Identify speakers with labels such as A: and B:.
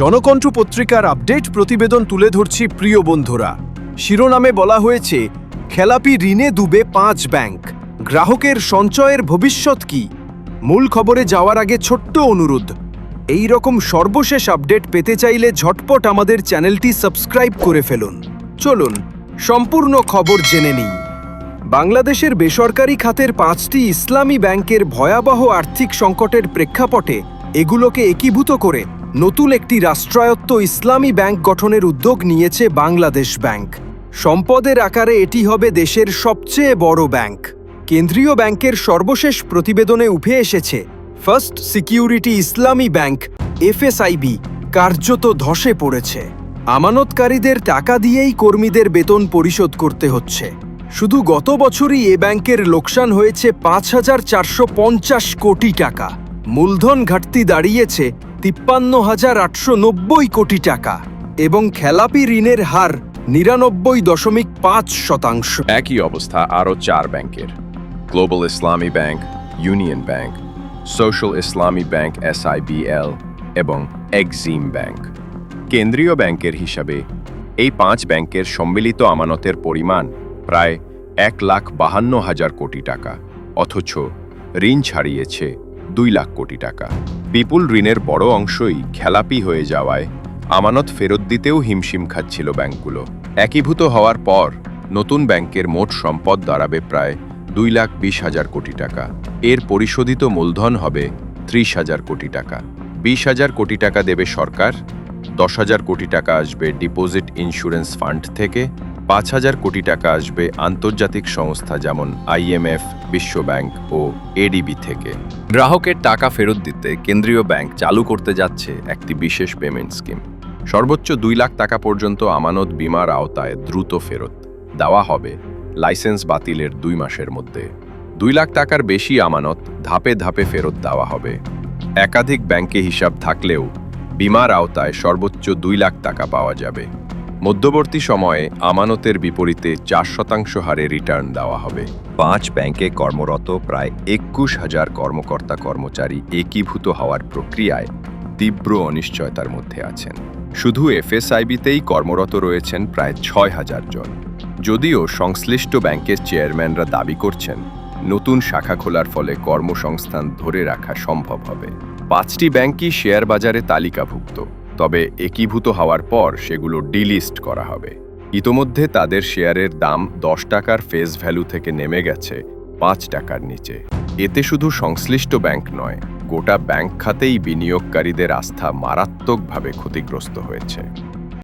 A: জনকণ্ঠ পত্রিকার আপডেট প্রতিবেদন তুলে ধরছি প্রিয় বন্ধুরা। শিরোনামে বলা হয়েছে, খেলাপি ঋণে ডুবে পাঁচ ব্যাংক। গ্রাহকের সঞ্চয়ের ভবিষ্যৎ কি? মূল খবরে যাওয়ার আগে ছোট্ট অনুরোধ। এই রকম সর্বশেষ আপডেট পেতে চাইলে ঝটপট আমাদের চ্যানেলটি সাবস্ক্রাইব করে ফেলুন। চলুন, সম্পূর্ণ খবর জেনে নিই। বাংলাদেশের বেসরকারি খাতের পাঁচটি ইসলামী ব্যাংকের ভয়াবহ আর্থিক সংকটের প্রেক্ষাপটে এগুলোকে একীভূত করে নতুন একটি রাষ্ট্রায়ত্ত ইসলামী ব্যাংক গঠনের উদ্যোগ নিয়েছে বাংলাদেশ ব্যাংক। সম্পদের আকারে এটি হবে দেশের সবচেয়ে বড় ব্যাংক। কেন্দ্রীয় ব্যাংকের সর্বশেষ প্রতিবেদনে উঠে এসেছে, First Security Islami Bank, FSIB, কার্যত ধসে পড়েছে। আমানতকারীদের টাকা দিয়েই কর্মীদের বেতন পরিশোধ করতে হচ্ছে। শুধু গত বছরই এ ব্যাংকের লোকসান হয়েছে পাঁচ হাজার চারশো পঞ্চাশ কোটি টাকা। মূলধন ঘাটতি দাঁড়িয়েছে তিপ্পান্ন হাজার আটশো নব্বই কোটি টাকা এবং খেলাপি ঋণের হার নিরানব্বই দশমিক পাঁচ শতাংশ।
B: একই অবস্থা আরও চার ব্যাংকের। Global Islami Bank Union Bank Social Islami Bank SIBL এবং এক্সিম ব্যাংক কেন্দ্রীয় ব্যাংকের হিসাবে এই পাঁচ ব্যাংকের সম্মিলিত আমানতের পরিমাণ প্রায় এক লাখ বাহান্ন হাজার কোটি টাকা, অথচ ঋণ ছাড়িয়েছে দুই লাখ কোটি টাকা। বিপুল ঋণের বড় অংশই খেলাপি হয়ে যাওয়ায় আমানত ফেরত দিতেও হিমশিম খাচ্ছিল ব্যাংকগুলো। একীভূত হওয়ার পর নতুন ব্যাংকের মোট সম্পদ দাঁড়াবে প্রায় দুই লাখ বিশ হাজার কোটি টাকা। এর পরিশোধিত মূলধন হবে ত্রিশ হাজার কোটি টাকা। বিশ হাজার কোটি টাকা দেবে সরকার, দশ হাজার কোটি টাকা আসবে ডিপোজিট ইন্স্যুরেন্স ফান্ড থেকে পাঁচ হাজার কোটি টাকা আসবে আন্তর্জাতিক সংস্থা যেমন আইএমএফ বিশ্বব্যাংক ও এডিবি থেকে। গ্রাহকের টাকা ফেরত দিতে কেন্দ্রীয় ব্যাংক চালু করতে যাচ্ছে একটি বিশেষ পেমেন্ট স্কিম। সর্বোচ্চ দুই লাখ টাকা পর্যন্ত আমানত বিমার আওতায় দ্রুত ফেরত। দেওয়া হবে লাইসেন্স বাতিলের দুই মাসের মধ্যে। দুই লাখ টাকার বেশি আমানত ধাপে ধাপে ফেরত দেওয়া হবে। একাধিক ব্যাংকে হিসাব থাকলেও বিমার আওতায় সর্বোচ্চ দুই লাখ টাকা পাওয়া যাবে। মধ্যবর্তী সময়ে আমানতের বিপরীতে চার শতাংশ হারে রিটার্ন দেওয়া হবে।
C: পাঁচ ব্যাংকে কর্মরত প্রায় একুশ হাজার কর্মকর্তা কর্মচারী একীভূত হওয়ার প্রক্রিয়ায় তীব্র অনিশ্চয়তার মধ্যে আছেন। শুধু এফএসআইবিতেই কর্মরত রয়েছেন প্রায় ছয় হাজার জন। যদিও সংশ্লিষ্ট ব্যাংকের চেয়ারম্যানরা দাবি করছেন, নতুন শাখা খোলার ফলে কর্মসংস্থান ধরে রাখা সম্ভব হবে। পাঁচটি ব্যাংকই শেয়ার বাজারে তালিকাভুক্ত। তবে একীভূত হওয়ার পর সেগুলো ডিলিস্ট করা হবে। ইতোমধ্যে তাদের শেয়ারের দাম দশ টাকার ফেস ভ্যালু থেকে নেমে গেছে পাঁচ টাকার নিচে। এতে শুধু সংশ্লিষ্ট ব্যাংক নয়, গোটা ব্যাংক খাতেই বিনিয়োগকারীদের আস্থা মারাত্মকভাবে ক্ষতিগ্রস্ত হয়েছে।